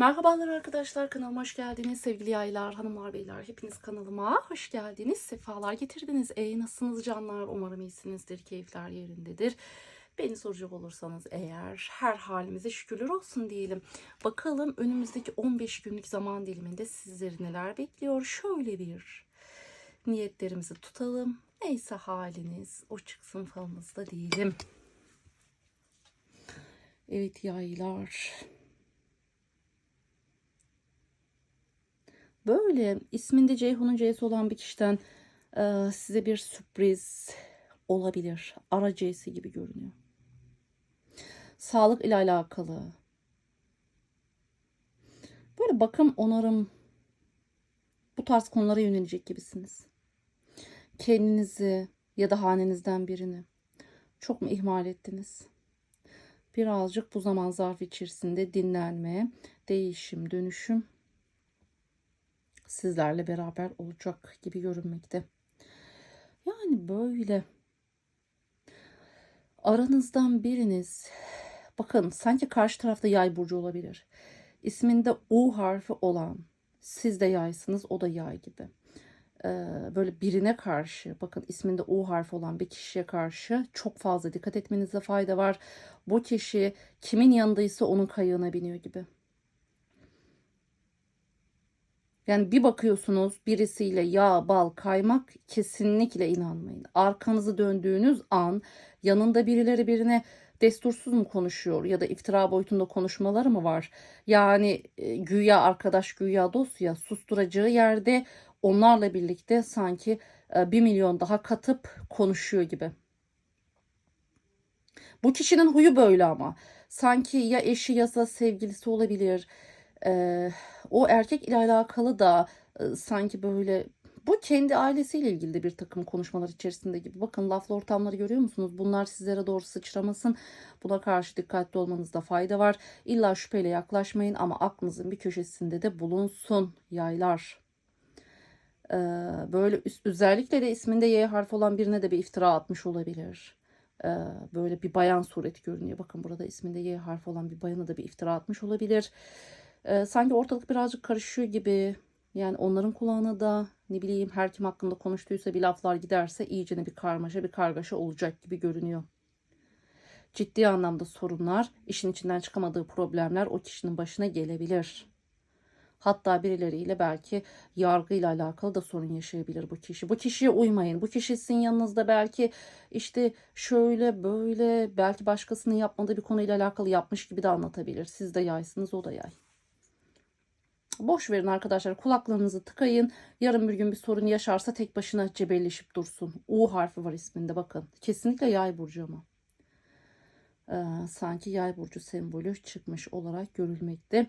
Merhabalar arkadaşlar kanalıma hoş geldiniz. Sevgili yaylar hanımlar beyler hepiniz kanalıma hoş geldiniz. Sefalar getirdiniz. Ey nasılsınız canlar? Umarım iyisinizdir keyifler yerindedir. Beni soracak olursanız eğer her halimize şükürler olsun diyelim. Bakalım önümüzdeki 15 günlük zaman diliminde sizleri neler bekliyor? Şöyle bir niyetlerimizi tutalım. Neyse haliniz o çıksın falınızda diyelim. Evet yaylar Böyle isminde Ceyhun'un C'si olan bir kişiden e, size bir sürpriz olabilir. Ara C'si gibi görünüyor. Sağlık ile alakalı. Böyle bakım, onarım bu tarz konulara yönelecek gibisiniz. Kendinizi ya da hanenizden birini çok mu ihmal ettiniz? Birazcık bu zaman zarfı içerisinde dinlenme, değişim, dönüşüm sizlerle beraber olacak gibi görünmekte. Yani böyle aranızdan biriniz bakın sanki karşı tarafta yay burcu olabilir. İsminde U harfi olan siz de yaysınız o da yay gibi. Ee, böyle birine karşı bakın isminde U harfi olan bir kişiye karşı çok fazla dikkat etmenizde fayda var. Bu kişi kimin yanındaysa onun kayığına biniyor gibi. Yani bir bakıyorsunuz birisiyle yağ, bal, kaymak kesinlikle inanmayın. Arkanızı döndüğünüz an yanında birileri birine destursuz mu konuşuyor ya da iftira boyutunda konuşmaları mı var? Yani e, güya arkadaş güya dost ya susturacağı yerde onlarla birlikte sanki e, bir milyon daha katıp konuşuyor gibi. Bu kişinin huyu böyle ama. Sanki ya eşi ya da sevgilisi olabilir e, o erkek ile alakalı da e, sanki böyle bu kendi ailesiyle ilgili de bir takım konuşmalar içerisinde gibi. Bakın laflı ortamları görüyor musunuz? Bunlar sizlere doğru sıçramasın. Buna karşı dikkatli olmanızda fayda var. İlla şüpheyle yaklaşmayın ama aklınızın bir köşesinde de bulunsun yaylar. Ee, böyle özellikle de isminde Y harfi olan birine de bir iftira atmış olabilir. Ee, böyle bir bayan sureti görünüyor. Bakın burada isminde Y harfi olan bir bayana da bir iftira atmış olabilir. Ee, sanki ortalık birazcık karışıyor gibi. Yani onların kulağına da ne bileyim her kim hakkında konuştuysa bir laflar giderse iyicene bir karmaşa bir kargaşa olacak gibi görünüyor. Ciddi anlamda sorunlar, işin içinden çıkamadığı problemler o kişinin başına gelebilir. Hatta birileriyle belki yargıyla alakalı da sorun yaşayabilir bu kişi. Bu kişiye uymayın. Bu kişi sizin yanınızda belki işte şöyle böyle belki başkasının yapmadığı bir konuyla alakalı yapmış gibi de anlatabilir. Siz de yaysınız o da yay. Boş verin arkadaşlar kulaklarınızı tıkayın. Yarın bir gün bir sorun yaşarsa tek başına cebelleşip dursun. U harfi var isminde bakın. Kesinlikle yay burcu ama. Ee, sanki yay burcu sembolü çıkmış olarak görülmekte.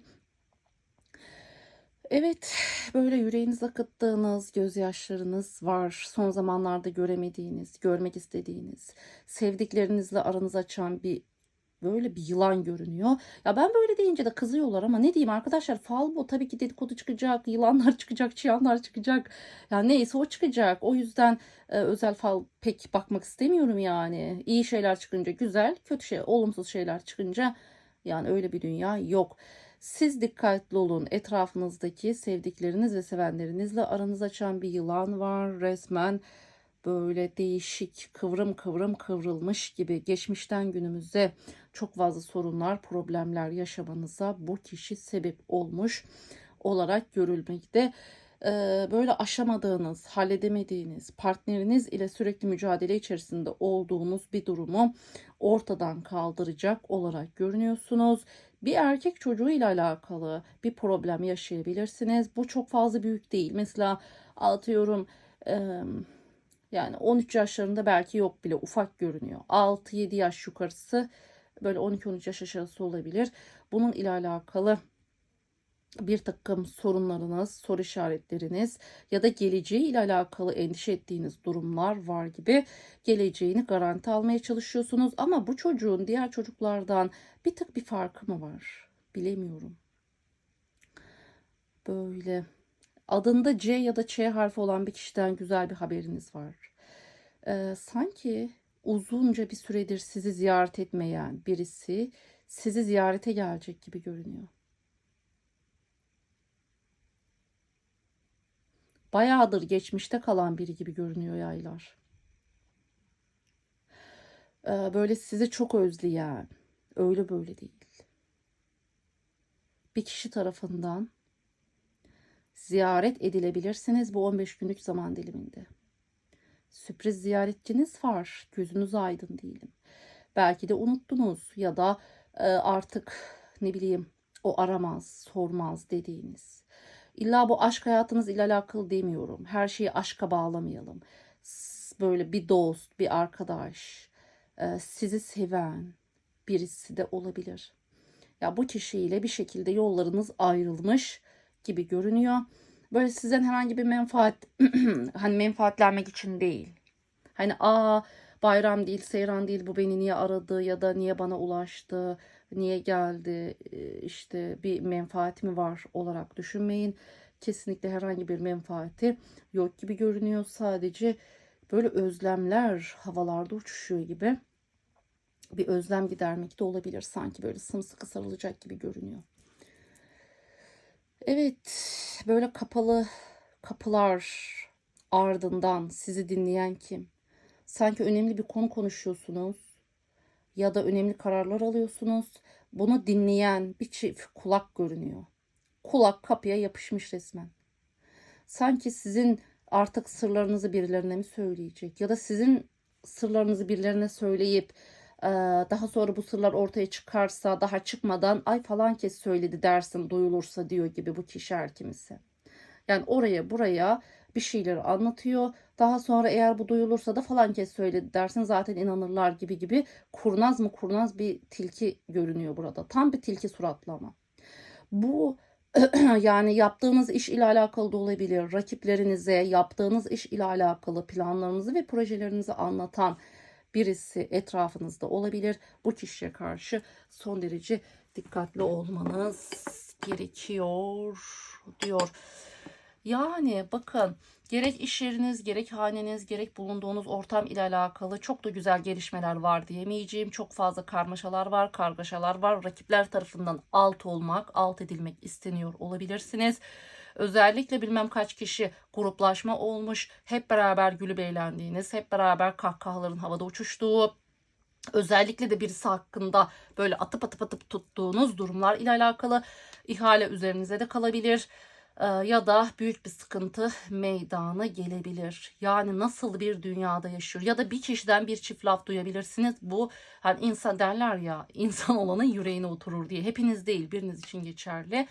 Evet böyle yüreğiniz akıttığınız gözyaşlarınız var. Son zamanlarda göremediğiniz, görmek istediğiniz, sevdiklerinizle aranız açan bir böyle bir yılan görünüyor. Ya ben böyle deyince de kızıyorlar ama ne diyeyim arkadaşlar fal bu tabii ki dedikodu çıkacak, yılanlar çıkacak, çıyanlar çıkacak. Ya neyse o çıkacak. O yüzden e, özel fal pek bakmak istemiyorum yani. İyi şeyler çıkınca güzel, kötü şey, olumsuz şeyler çıkınca yani öyle bir dünya yok. Siz dikkatli olun. Etrafınızdaki sevdikleriniz ve sevenlerinizle aranız açan bir yılan var resmen böyle değişik kıvrım kıvrım kıvrılmış gibi geçmişten günümüze çok fazla sorunlar, problemler yaşamanıza bu kişi sebep olmuş olarak görülmekte. Ee, böyle aşamadığınız, halledemediğiniz, partneriniz ile sürekli mücadele içerisinde olduğunuz bir durumu ortadan kaldıracak olarak görünüyorsunuz. Bir erkek çocuğu ile alakalı bir problem yaşayabilirsiniz. Bu çok fazla büyük değil. Mesela atıyorum yani 13 yaşlarında belki yok bile ufak görünüyor. 6-7 yaş yukarısı böyle 12-13 yaş aşağısı olabilir. Bunun ile alakalı bir takım sorunlarınız, soru işaretleriniz ya da geleceği ile alakalı endişe ettiğiniz durumlar var gibi geleceğini garanti almaya çalışıyorsunuz. Ama bu çocuğun diğer çocuklardan bir tık bir farkı mı var? Bilemiyorum. Böyle adında C ya da Ç harfi olan bir kişiden güzel bir haberiniz var. Ee, sanki uzunca bir süredir sizi ziyaret etmeyen birisi sizi ziyarete gelecek gibi görünüyor. Bayağıdır geçmişte kalan biri gibi görünüyor yaylar. Ee, böyle sizi çok özleyen, öyle böyle değil. Bir kişi tarafından ziyaret edilebilirsiniz bu 15 günlük zaman diliminde. Sürpriz ziyaretçiniz var. Gözünüz aydın diyelim. Belki de unuttunuz ya da e, artık ne bileyim o aramaz, sormaz dediğiniz. İlla bu aşk hayatınız ile alakalı demiyorum. Her şeyi aşka bağlamayalım. Böyle bir dost, bir arkadaş, e, sizi seven birisi de olabilir. Ya bu kişiyle bir şekilde yollarınız ayrılmış gibi görünüyor. Böyle sizden herhangi bir menfaat hani menfaatlenmek için değil. Hani aa bayram değil, seyran değil bu beni niye aradı ya da niye bana ulaştı, niye geldi e, işte bir menfaati mi var olarak düşünmeyin. Kesinlikle herhangi bir menfaati yok gibi görünüyor. Sadece böyle özlemler havalarda uçuşuyor gibi bir özlem gidermek de olabilir. Sanki böyle sımsıkı sarılacak gibi görünüyor. Evet, böyle kapalı kapılar ardından sizi dinleyen kim? Sanki önemli bir konu konuşuyorsunuz ya da önemli kararlar alıyorsunuz. Bunu dinleyen bir çift kulak görünüyor. Kulak kapıya yapışmış resmen. Sanki sizin artık sırlarınızı birilerine mi söyleyecek ya da sizin sırlarınızı birilerine söyleyip daha sonra bu sırlar ortaya çıkarsa daha çıkmadan ay falan kes söyledi dersin duyulursa diyor gibi bu kişi her kimisi. Yani oraya buraya bir şeyleri anlatıyor. Daha sonra eğer bu duyulursa da falan kes söyledi dersin zaten inanırlar gibi gibi kurnaz mı kurnaz bir tilki görünüyor burada. Tam bir tilki suratlı ama. Bu yani yaptığınız iş ile alakalı da olabilir. Rakiplerinize yaptığınız iş ile alakalı planlarınızı ve projelerinizi anlatan birisi etrafınızda olabilir. Bu kişiye karşı son derece dikkatli olmanız gerekiyor diyor. Yani bakın gerek iş yeriniz, gerek haneniz, gerek bulunduğunuz ortam ile alakalı çok da güzel gelişmeler var diyemeyeceğim. Çok fazla karmaşalar var, kargaşalar var. Rakipler tarafından alt olmak, alt edilmek isteniyor olabilirsiniz. Özellikle bilmem kaç kişi gruplaşma olmuş, hep beraber gülüp eğlendiğiniz, hep beraber kahkahaların havada uçuştuğu, özellikle de birisi hakkında böyle atıp atıp atıp tuttuğunuz durumlar ile alakalı ihale üzerinize de kalabilir Ee, ya da büyük bir sıkıntı meydana gelebilir. Yani nasıl bir dünyada yaşıyor ya da bir kişiden bir çift laf duyabilirsiniz. Bu hani insan derler ya insan olanın yüreğine oturur diye. Hepiniz değil biriniz için geçerli.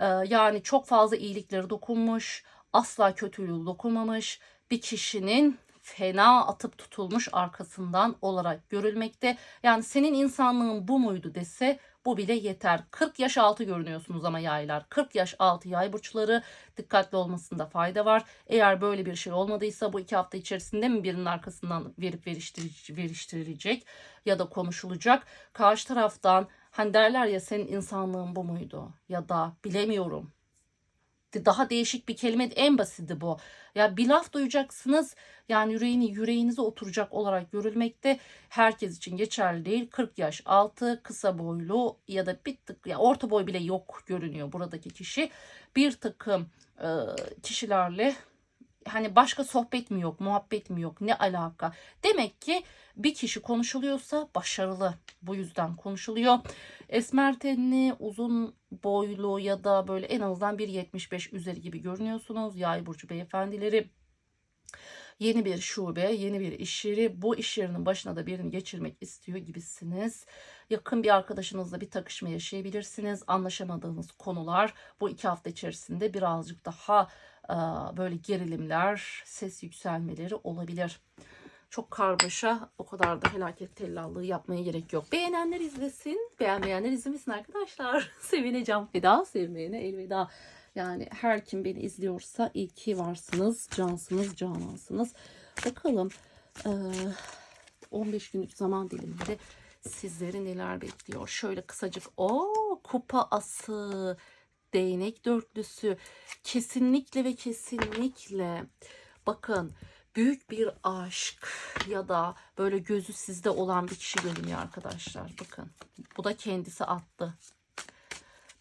Ee, yani çok fazla iyilikleri dokunmuş, asla kötülüğü dokunmamış bir kişinin fena atıp tutulmuş arkasından olarak görülmekte. Yani senin insanlığın bu muydu dese bu bile yeter. 40 yaş altı görünüyorsunuz ama yaylar. 40 yaş altı yay burçları dikkatli olmasında fayda var. Eğer böyle bir şey olmadıysa bu iki hafta içerisinde mi birinin arkasından verip veriştirilecek ya da konuşulacak. Karşı taraftan hani derler ya senin insanlığın bu muydu ya da bilemiyorum daha değişik bir kelime en basiti bu. Ya bir laf duyacaksınız yani yüreğini yüreğinize oturacak olarak görülmekte herkes için geçerli değil. 40 yaş altı kısa boylu ya da bir tık ya orta boy bile yok görünüyor buradaki kişi. Bir takım e, kişilerle hani başka sohbet mi yok, muhabbet mi yok, ne alaka? Demek ki bir kişi konuşuluyorsa başarılı. Bu yüzden konuşuluyor. Esmer tenli, uzun boylu ya da böyle en azından 1.75 üzeri gibi görünüyorsunuz. Yay burcu beyefendileri. Yeni bir şube, yeni bir iş yeri. Bu iş yerinin başına da birini geçirmek istiyor gibisiniz. Yakın bir arkadaşınızla bir takışma yaşayabilirsiniz. Anlaşamadığınız konular bu iki hafta içerisinde birazcık daha böyle gerilimler, ses yükselmeleri olabilir. Çok karmaşa, o kadar da felaket tellallığı yapmaya gerek yok. Beğenenler izlesin, beğenmeyenler izlemesin arkadaşlar. Sevineceğim. Veda, sevmeyene elveda. Yani her kim beni izliyorsa iyi ki varsınız, cansınız, canansınız. Bakalım 15 günlük zaman diliminde sizleri neler bekliyor. Şöyle kısacık o kupa ası değnek dörtlüsü kesinlikle ve kesinlikle bakın büyük bir aşk ya da böyle gözü sizde olan bir kişi görünüyor arkadaşlar. Bakın bu da kendisi attı.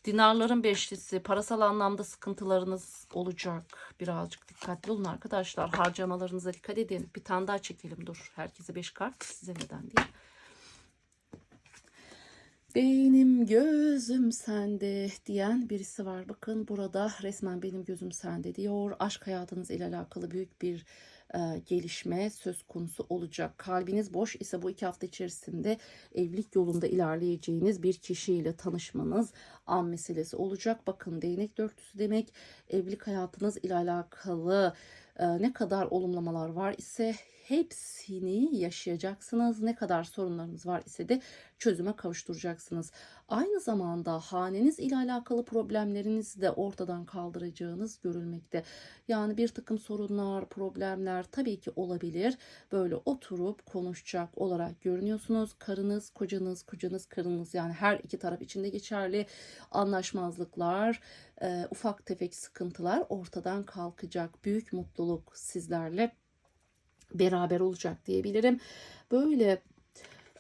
Dinarların beşlisi, parasal anlamda sıkıntılarınız olacak. Birazcık dikkatli olun arkadaşlar. Harcamalarınıza dikkat edin. Bir tane daha çekelim dur. Herkese beş kart, size neden değil. Benim gözüm sende diyen birisi var. Bakın burada resmen benim gözüm sende diyor. Aşk hayatınız ile alakalı büyük bir e, gelişme söz konusu olacak. Kalbiniz boş ise bu iki hafta içerisinde evlilik yolunda ilerleyeceğiniz bir kişiyle tanışmanız an meselesi olacak. Bakın değnek dörtlüsü demek evlilik hayatınız ile alakalı e, ne kadar olumlamalar var ise hepsini yaşayacaksınız. Ne kadar sorunlarınız var ise de çözüme kavuşturacaksınız. Aynı zamanda haneniz ile alakalı problemlerinizi de ortadan kaldıracağınız görülmekte. Yani bir takım sorunlar, problemler tabii ki olabilir. Böyle oturup konuşacak olarak görünüyorsunuz. Karınız, kocanız, kocanız, karınız yani her iki taraf içinde geçerli anlaşmazlıklar, e, ufak tefek sıkıntılar ortadan kalkacak. Büyük mutluluk sizlerle beraber olacak diyebilirim. Böyle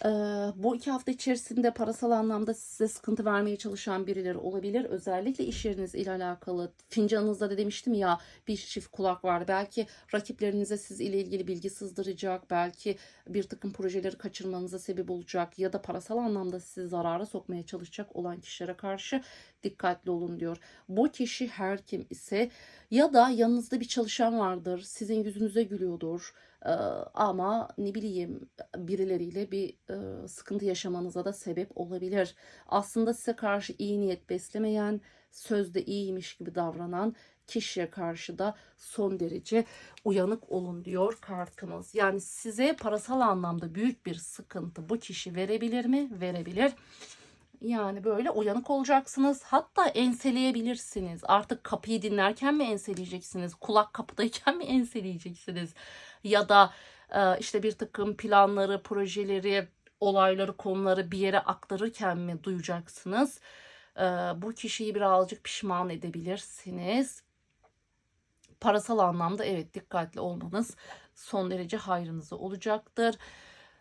e, bu iki hafta içerisinde parasal anlamda size sıkıntı vermeye çalışan birileri olabilir. Özellikle iş yeriniz ile alakalı fincanınızda da demiştim ya bir çift kulak var. Belki rakiplerinize siz ile ilgili bilgi sızdıracak. Belki bir takım projeleri kaçırmanıza sebep olacak. Ya da parasal anlamda sizi zarara sokmaya çalışacak olan kişilere karşı dikkatli olun diyor. Bu kişi her kim ise ya da yanınızda bir çalışan vardır. Sizin yüzünüze gülüyordur. Ee, ama ne bileyim birileriyle bir e, sıkıntı yaşamanıza da sebep olabilir. Aslında size karşı iyi niyet beslemeyen, sözde iyiymiş gibi davranan kişiye karşı da son derece uyanık olun diyor kartımız. Yani size parasal anlamda büyük bir sıkıntı bu kişi verebilir mi? Verebilir. Yani böyle uyanık olacaksınız. Hatta enseleyebilirsiniz. Artık kapıyı dinlerken mi enseleyeceksiniz? Kulak kapıdayken mi enseleyeceksiniz? Ya da e, işte bir takım planları, projeleri, olayları, konuları bir yere aktarırken mi duyacaksınız? E, bu kişiyi birazcık pişman edebilirsiniz. Parasal anlamda evet dikkatli olmanız son derece hayrınıza olacaktır.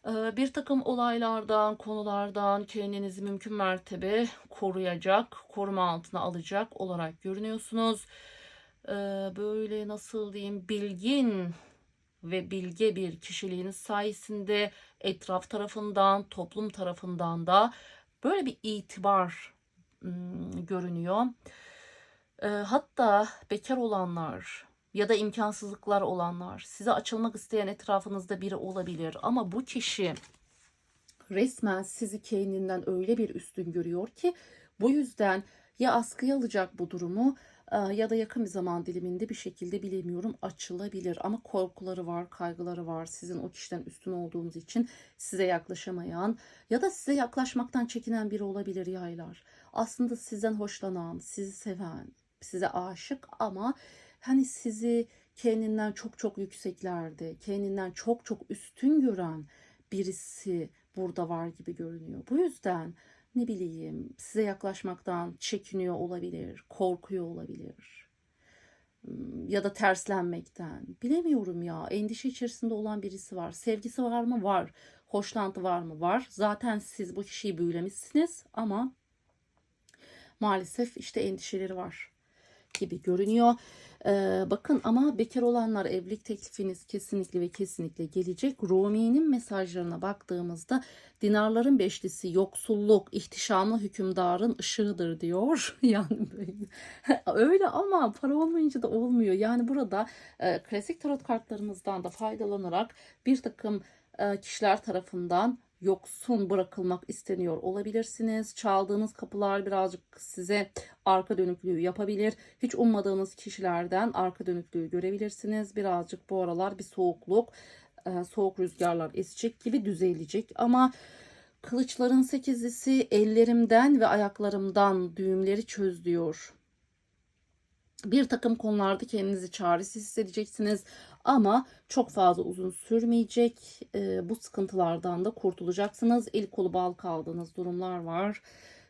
Ee, bir takım olaylardan, konulardan kendinizi mümkün mertebe koruyacak, koruma altına alacak olarak görünüyorsunuz. Böyle nasıl diyeyim bilgin ve bilge bir kişiliğiniz sayesinde etraf tarafından, toplum tarafından da böyle bir itibar ım, görünüyor. Hatta bekar olanlar, ya da imkansızlıklar olanlar, size açılmak isteyen etrafınızda biri olabilir ama bu kişi resmen sizi kendinden öyle bir üstün görüyor ki bu yüzden ya askıya alacak bu durumu ya da yakın bir zaman diliminde bir şekilde bilemiyorum açılabilir ama korkuları var, kaygıları var. Sizin o kişiden üstün olduğunuz için size yaklaşamayan ya da size yaklaşmaktan çekinen biri olabilir yaylar. Aslında sizden hoşlanan, sizi seven, size aşık ama hani sizi kendinden çok çok yükseklerde, kendinden çok çok üstün gören birisi burada var gibi görünüyor. Bu yüzden ne bileyim size yaklaşmaktan çekiniyor olabilir, korkuyor olabilir. Ya da terslenmekten. Bilemiyorum ya. Endişe içerisinde olan birisi var. Sevgisi var mı? Var. Hoşlantı var mı? Var. Zaten siz bu kişiyi büyülemişsiniz ama maalesef işte endişeleri var gibi görünüyor. Ee, bakın ama bekar olanlar evlilik teklifiniz kesinlikle ve kesinlikle gelecek. Rumi'nin mesajlarına baktığımızda dinarların beşlisi yoksulluk, ihtişamlı hükümdarın ışığıdır diyor. yani öyle ama para olmayınca da olmuyor. Yani burada e, klasik tarot kartlarımızdan da faydalanarak bir takım e, kişiler tarafından yoksun bırakılmak isteniyor olabilirsiniz. Çaldığınız kapılar birazcık size arka dönüklüğü yapabilir. Hiç ummadığınız kişilerden arka dönüklüğü görebilirsiniz. Birazcık bu aralar bir soğukluk, e, soğuk rüzgarlar esecek gibi düzelecek ama kılıçların sekizlisi ellerimden ve ayaklarımdan düğümleri çöz diyor. Bir takım konularda kendinizi çaresiz hissedeceksiniz ama çok fazla uzun sürmeyecek. E, bu sıkıntılardan da kurtulacaksınız. El kolu bal kaldığınız durumlar var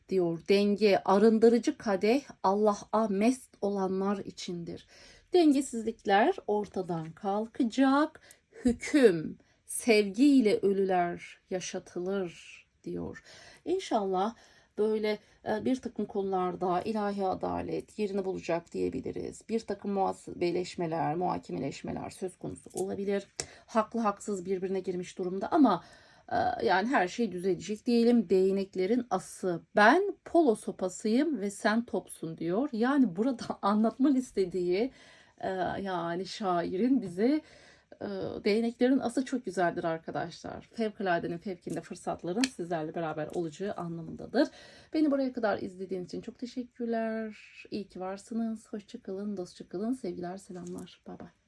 diyor. Denge, arındırıcı kadeh Allah'a mest olanlar içindir. Dengesizlikler ortadan kalkacak. Hüküm, sevgiyle ölüler yaşatılır diyor. İnşallah böyle e, bir takım konularda ilahi adalet yerini bulacak diyebiliriz. Bir takım muhasebeleşmeler, muhakemeleşmeler söz konusu olabilir. Haklı haksız birbirine girmiş durumda ama e, yani her şey düzelecek diyelim. Değneklerin ası. Ben polo sopasıyım ve sen topsun diyor. Yani burada anlatmak istediği e, yani şairin bize e, değneklerin ası çok güzeldir arkadaşlar. Fevkaladenin fevkinde fırsatların sizlerle beraber olacağı anlamındadır. Beni buraya kadar izlediğiniz için çok teşekkürler. İyi ki varsınız. Hoşçakalın, dostça kalın. Sevgiler, selamlar. Bay bay.